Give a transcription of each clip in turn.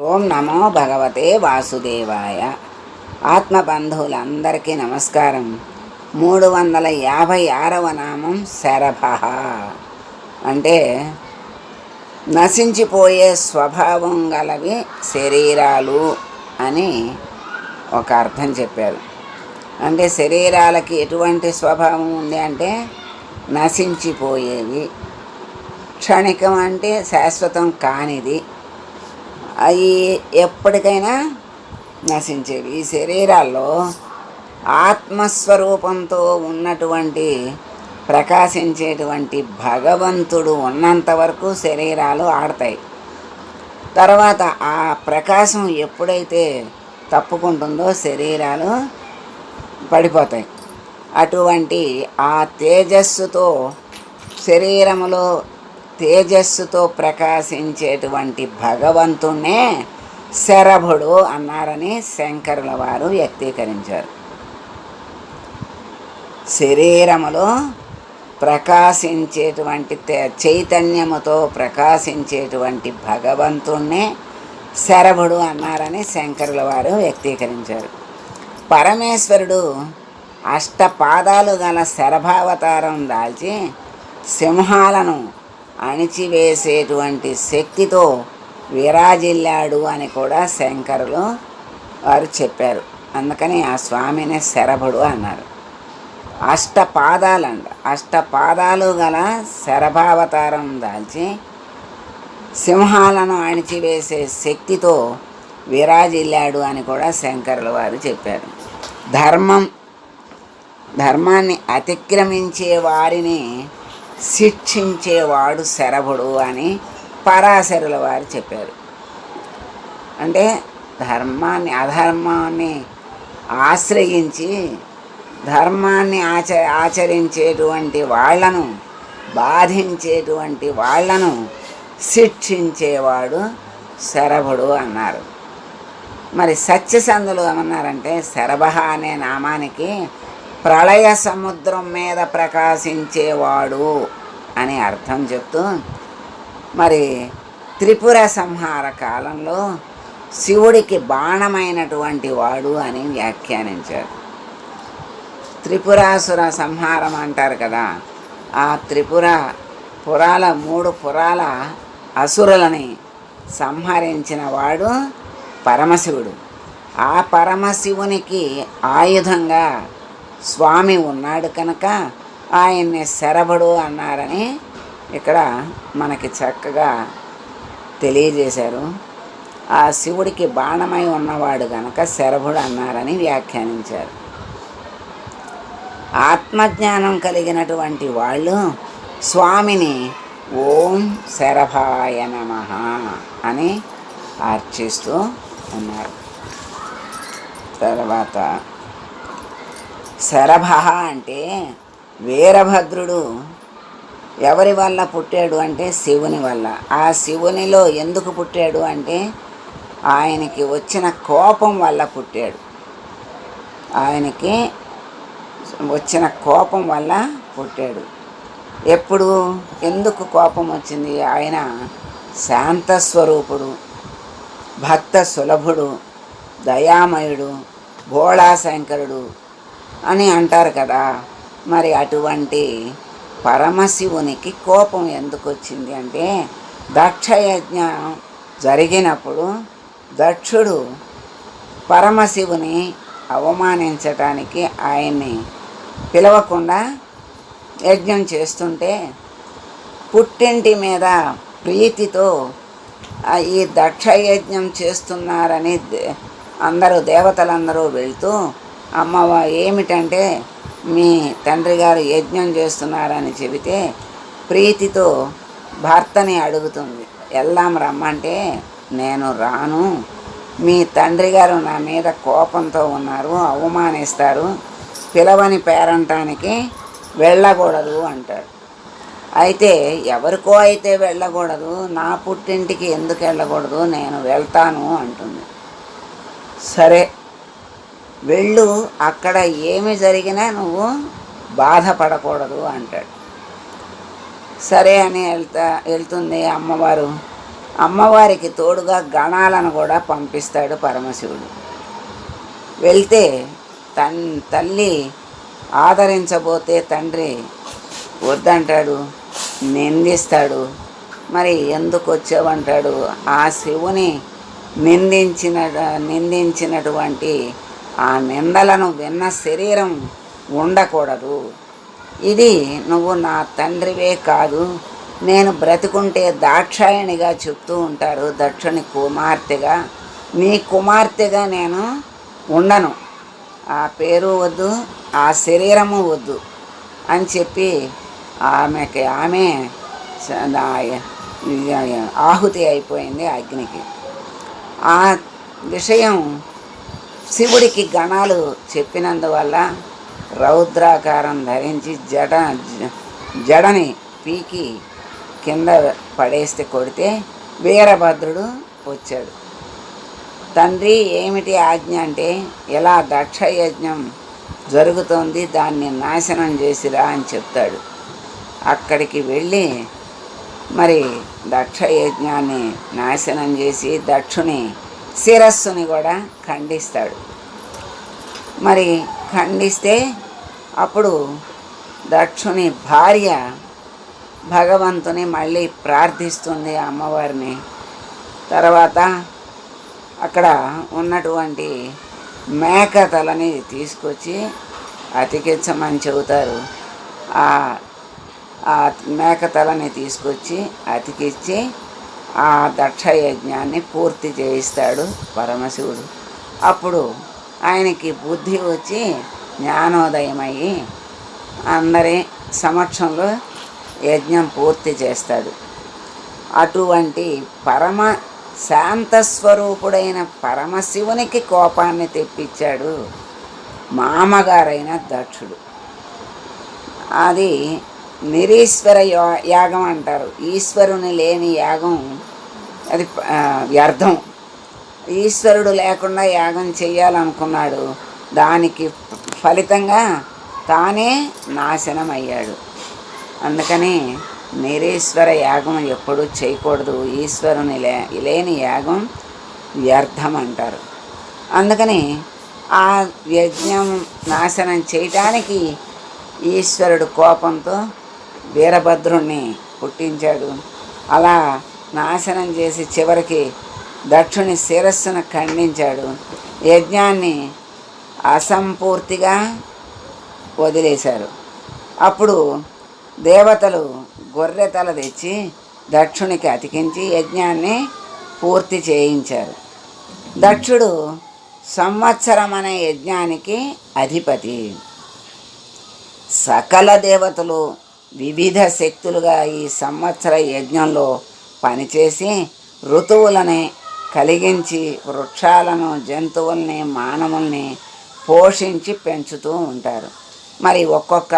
ఓం నమో భగవతే వాసుదేవాయ. ఆత్మబంధువులందరికీ నమస్కారం. మూడు వందల యాభై ఆరవ నామం శరభ. అంటే నశించిపోయే స్వభావం గలవి శరీరాలు అని ఒక అర్థం చెప్పారు. అంటే శరీరాలకి ఎటువంటి స్వభావం ఉంది అంటే నశించిపోయేవి. క్షణికం అంటే శాశ్వతం కానిది. అవి ఎప్పటికైనా నశించేవి. ఈ శరీరాల్లో ఆత్మస్వరూపంతో ఉన్నటువంటి ప్రకాశించేటువంటి భగవంతుడు ఉన్నంత వరకు శరీరాలు ఆడతాయి. తర్వాత ఆ ప్రకాశం ఎప్పుడైతే తప్పుకుంటుందో శరీరాలు పడిపోతాయి. అటువంటి ఆ తేజస్సుతో శరీరములో తేజస్సుతో ప్రకాశించేటువంటి భగవంతుణ్ణే శరభుడు అన్నారని శంకరుల వారు వ్యక్తీకరించారు. శరీరములో ప్రకాశించేటువంటి చైతన్యముతో ప్రకాశించేటువంటి భగవంతుణ్ణే శరభుడు అన్నారని శంకరుల వారు వ్యక్తీకరించారు. పరమేశ్వరుడు అష్టపాదాలు గల శరభావతారం దాల్చి సింహాలను అణిచివేసేటువంటి శక్తితో విరాజిల్లాడు అని కూడా శంకరులు వారు చెప్పారు. అందుకని ఆ స్వామిని శరభుడు అన్నారు. అష్టపాదాలంట. అష్టపాదాలు గల శరభావతారం దాల్చి సింహాలను అణిచివేసే శక్తితో విరాజిల్లాడు అని కూడా శంకరుల వారు చెప్పారు. ధర్మం ధర్మాన్ని అతిక్రమించే వారిని శిక్షించేవాడు శరభుడు అని పరాశరుల వారు చెప్పారు. అంటే ధర్మాన్ని అధర్మాన్ని ఆశ్రయించి ధర్మాన్ని ఆచ ఆచరించేటువంటి వాళ్ళను బాధించేటువంటి వాళ్ళను శిక్షించేవాడు శరభుడు అన్నారు. మరి సత్యసంధులు ఏమన్నారంటే శరభ అనే నామానికి ప్రళయ సముద్రం మీద ప్రకాశించేవాడు అని అర్థం చెప్తూ మరి త్రిపుర సంహార కాలంలో శివుడికి బాణమైనటువంటి వాడు అని వ్యాఖ్యానించారు. త్రిపురాసుర సంహారం అంటారు కదా ఆ త్రిపుర పురాల మూడు పురాల అసురులని సంహరించిన వాడు పరమశివుడు. ఆ పరమశివునికి ఆయుధంగా స్వామి ఉన్నాడు కనుక ఆయన్ని శరభుడు అన్నారని ఇక్కడ మనకి చక్కగా తెలియజేశారు. ఆ శివుడికి బాణమై ఉన్నవాడు గనక శరభుడు అన్నారని వ్యాఖ్యానించారు. ఆత్మజ్ఞానం కలిగినటువంటి వాళ్ళు స్వామిని ఓం శరభాయ నమ అని అర్చిస్తూ ఉన్నారు. తర్వాత శరభ అంటే వీరభద్రుడు. ఎవరి వల్ల పుట్టాడు అంటే శివుని వల్ల. ఆ శివునిలో ఎందుకు పుట్టాడు అంటే ఆయనకి వచ్చిన కోపం వల్ల పుట్టాడు. ఆయనకి వచ్చిన కోపం వల్ల పుట్టాడు. ఎప్పుడు? ఎందుకు కోపం వచ్చింది? ఆయన శాంతస్వరూపుడు భక్త సులభుడు దయామయుడు భోళాశంకరుడు అని అంటారు కదా. మరి అటువంటి పరమశివునికి కోపం ఎందుకు వచ్చింది అంటే దక్షయజ్ఞం జరిగినప్పుడు దక్షుడు పరమశివుని అవమానించటానికి ఆయన్ని పిలవకుండా యజ్ఞం చేస్తుంటే పుట్టింటి మీద ప్రీతితో ఈ దక్షయజ్ఞం చేస్తున్నారని అందరూ దేవతలందరూ వెళ్తూ అమ్మవ ఏమిటంటే మీ తండ్రి గారు యజ్ఞం చేస్తున్నారని చెబితే ప్రీతితో భర్తని అడుగుతుంది. వెళ్దాం రమ్మంటే నేను రాను. మీ తండ్రి గారు నా మీద కోపంతో ఉన్నారు అవమానిస్తారు. పిలవని పేరంటానికి వెళ్ళకూడదు అంటాడు. అయితే ఎవరికో అయితే వెళ్ళకూడదు నా పుట్టింటికి ఎందుకు వెళ్ళకూడదు నేను వెళ్తాను అంటుంది. సరే వెళ్ళు అక్కడ ఏమి జరిగినా నువ్వు బాధపడకూడదు అంటాడు. సరే అని వెళ్తా వెళ్తుంది అమ్మవారు. అమ్మవారికి తోడుగా గణాలను కూడా పంపిస్తాడు పరమశివుడు. వెళ్తే తన్ తల్లి ఆదరించబోతే తండ్రి వద్దంటాడు నిందిస్తాడు. మరి ఎందుకు వచ్చావంటాడు? ఆ శివుని నిందించిన నిందించినటువంటి ఆ నిందలను విన్న శరీరం ఉండకూడదు. ఇది నువ్వు నా తండ్రివే కాదు నేను బ్రతుకుంటే దాక్షాయణిగా చెప్తూ ఉంటారు దక్షుని కుమార్తెగా. నీ కుమార్తెగా నేను ఉండను. ఆ పేరు వద్దు ఆ శరీరము వద్దు అని చెప్పి ఆమెకి ఆమె ఆహుతి అయిపోయింది అగ్నికి. ఆ విషయం శివుడికి గణాలు చెప్పినందువల్ల రౌద్రాకారం ధరించి జడ జ- జడని పీకి కింద పడేస్తే కొడితే వీరభద్రుడు వచ్చాడు. తండ్రి ఏమిటి ఆజ్ఞ అంటే ఇలా దక్ష యజ్ఞం జరుగుతోంది దాన్ని నాశనం చేసిరా అని చెప్తాడు. అక్కడికి వెళ్ళి మరి దక్ష యజ్ఞాన్ని నాశనం చేసి దక్షుని శిరస్సుని కూడా ఖండిస్తాడు. మరి ఖండిస్తే అప్పుడు దక్షుని భార్య భగవంతుని మళ్ళీ ప్రార్థిస్తుంది అమ్మవారిని. తర్వాత అక్కడ ఉన్నటువంటి మేక తలని తీసుకొచ్చి అతికించమని చెబుతారు. ఆ మేక తలని తీసుకొచ్చి అతికిచ్చి ఆ దక్ష యజ్ఞాన్ని పూర్తి చేయిస్తాడు పరమశివుడు. అప్పుడు ఆయనకి బుద్ధి వచ్చి జ్ఞానోదయమయ్యి అందరి సమక్షంలో యజ్ఞం పూర్తి చేస్తాడు. అటువంటి పరమ శాంతస్వరూపుడైన పరమశివునికి కోపాన్ని తెప్పించాడు మామగారైన దక్షుడు. అది నిరీశ్వర యా- యాగం అంటారు. ఈశ్వరుని లేని యాగం అది వ్యర్థం. ఈశ్వరుడు లేకుండా యాగం చేయాలనుకున్నాడు దానికి ఫలితంగా తానే నాశనం అయ్యాడు అందుకని నిరీశ్వర యాగం ఎప్పుడూ చేయకూడదు. ఈశ్వరుని లే లేని యాగం వ్యర్థం అంటారు. అందుకని ఆ యజ్ఞం నాశనం చేయటానికి ఈశ్వరుడు కోపంతో వీరభద్రుణ్ణి పుట్టించాడు. అలా నాశనం చేసి చివరికి దక్షుని శిరస్సును ఖండించాడు. యజ్ఞాన్ని అసంపూర్తిగా వదిలేశారు. అప్పుడు దేవతలు గొర్రె తల తెచ్చి దక్షునికి అతికించి యజ్ఞాన్ని పూర్తి చేయించారు. దక్షుడు సంవత్సరం అనే యజ్ఞానికి అధిపతి. సకల దేవతలు వివిధ శక్తులుగా ఈ సంవత్సర యజ్ఞంలో పనిచేసి ఋతువులని కలిగించి వృక్షాలను జంతువుల్ని మానవుల్ని పోషించి పెంచుతూ ఉంటారు. మరి ఒక్కొక్క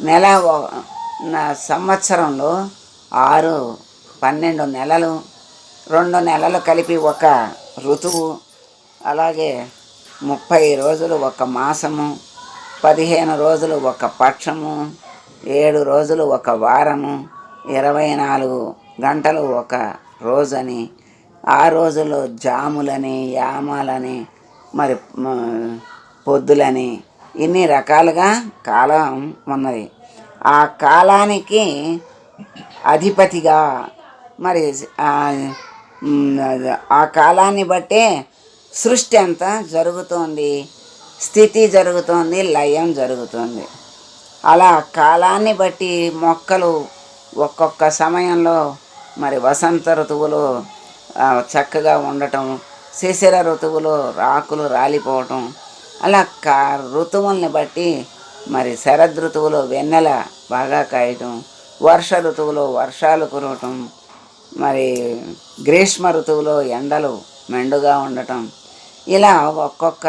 నెల సంవత్సరంలో ఆరు పన్నెండు నెలలు రెండు నెలలు కలిపి ఒక ఋతువు అలాగే ముప్పై రోజులు ఒక మాసము పదిహేను రోజులు ఒక పక్షము ఏడు రోజులు ఒక వారము ఇరవై నాలుగు గంటలు ఒక రోజని ఆ రోజుల్లో జాములని యామాలని మరి పొద్దులని ఇన్ని రకాలుగా కాలం ఉన్నది. ఆ కాలానికి అధిపతిగా మరి ఆ, ఆ కాలాన్ని బట్టే సృష్టి అంతా జరుగుతోంది స్థితి జరుగుతోంది లయం జరుగుతోంది. అలా కాలాన్ని బట్టి మొక్కలు ఒక్కొక్క సమయంలో మరి వసంత ఋతువులో చక్కగా ఉండటం శిశిర ఋతువులో రాకులు రాలిపోవటం అలా కా ఋతువుల్ని బట్టి మరి శరద్ ఋతువులో వెన్నెల బాగా కాయటం వర్ష ఋతువులో వర్షాలు కురవటం మరి గ్రీష్మ ఋతువులో ఎండలు మెండుగా ఉండటం ఇలా ఒక్కొక్క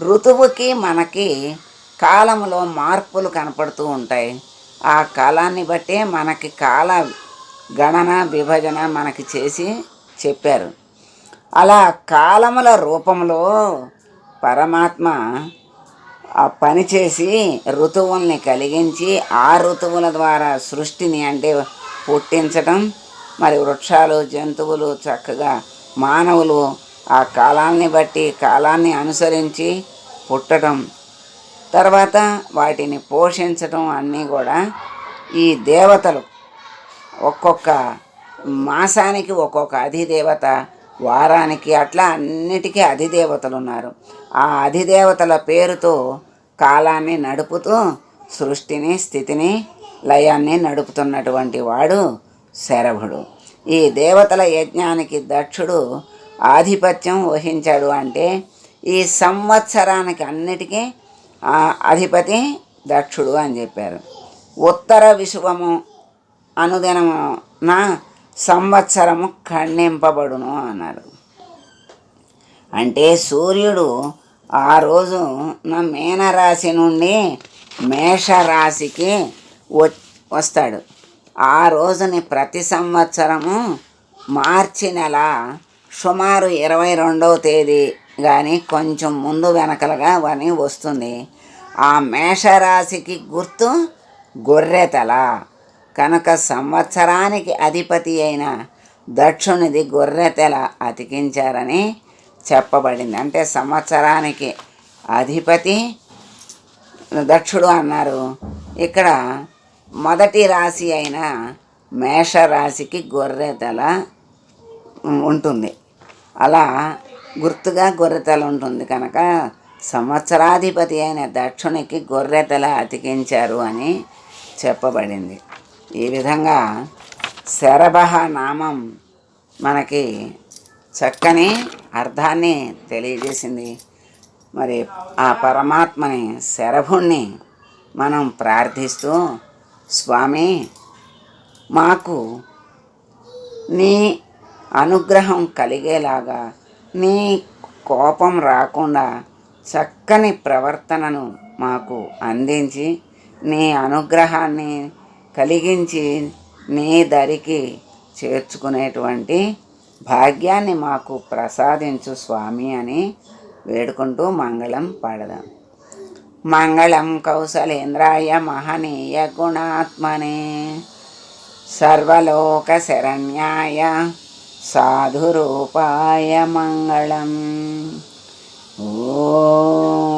ఋతువుకి మనకి కాలంలో మార్పులు కనపడుతూ ఉంటాయి. ఆ కాలాన్ని బట్టే మనకి కాల గణన విభజన మనకి చేసి చెప్పారు. అలా కాలముల రూపంలో పరమాత్మ ఆ పని చేసి ఋతువుల్ని కలిగించి ఆ ఋతువుల ద్వారా సృష్టిని అంటే పుట్టించడం మరి వృక్షాలు జంతువులు చక్కగా మానవులు ఆ కాలాన్ని బట్టి కాలాన్ని అనుసరించి పుట్టడం తర్వాత వాటిని పోషించడం అన్నీ కూడా ఈ దేవతలు ఒక్కొక్క మాసానికి ఒక్కొక్క అధిదేవత వారానికి అట్లా అన్నిటికీ అధిదేవతలు ఉన్నారు ఆ అధిదేవతల పేరుతో కాలాన్ని నడుపుతూ సృష్టిని స్థితిని లయాన్ని నడుపుతున్నటువంటి వాడు శరభుడు. ఈ దేవతల యజ్ఞానికి దక్షుడు ఆధిపత్యం వహించాడు అంటే ఈ సంవత్సరానికి అన్నిటికీ అధిపతి దక్షుడు అని చెప్పారు. ఉత్తర విశ్వము అనుదినము నా సంవత్సరము ఖండింపబడును అన్నారు. అంటే సూర్యుడు ఆ రోజు నా మేనరాశి నుండి మేషరాశికి వస్తాడు. ఆ రోజుని ప్రతి సంవత్సరము మార్చి నెల సుమారు ఇరవై రెండవ తేదీ కానీ కొంచెం ముందు వెనకలుగా అని వస్తుంది. ఆ మేషరాశికి గుర్తు గొర్రెతల. కనుక సంవత్సరానికి అధిపతి అయిన దక్షునిది గొర్రెతెల అతికించారని చెప్పబడింది. అంటే సంవత్సరానికి అధిపతి దక్షుడు అన్నారు. ఇక్కడ మొదటి రాశి అయిన మేషరాశికి గొర్రెతల ఉంటుంది. అలా గుర్తుగా గొర్రెతల ఉంటుంది కనుక సంవత్సరాధిపతి అయిన దక్షునికి గొర్రెతల అతికించారు అని చెప్పబడింది. ఈ విధంగా శరభ నామం మనకి చక్కని అర్థాన్ని తెలియజేసింది. మరి ఆ పరమాత్మని శరభుణ్ణి మనం ప్రార్థిస్తూ స్వామి మాకు నీ అనుగ్రహం కలిగేలాగా నీ కోపం రాకుండా చక్కని ప్రవర్తనను మాకు అందించి నీ అనుగ్రహాన్ని కలిగించి నీ దరికి చేర్చుకునేటువంటి భాగ్యాన్ని మాకు ప్రసాదించు స్వామి అని వేడుకుంటూ మంగళం పాడదాం. మంగళం కౌశలేంద్రాయ మహనీయ గుణాత్మనే సర్వలోక శరణ్యాయ సాధురూపాయ మంగళం. ఓం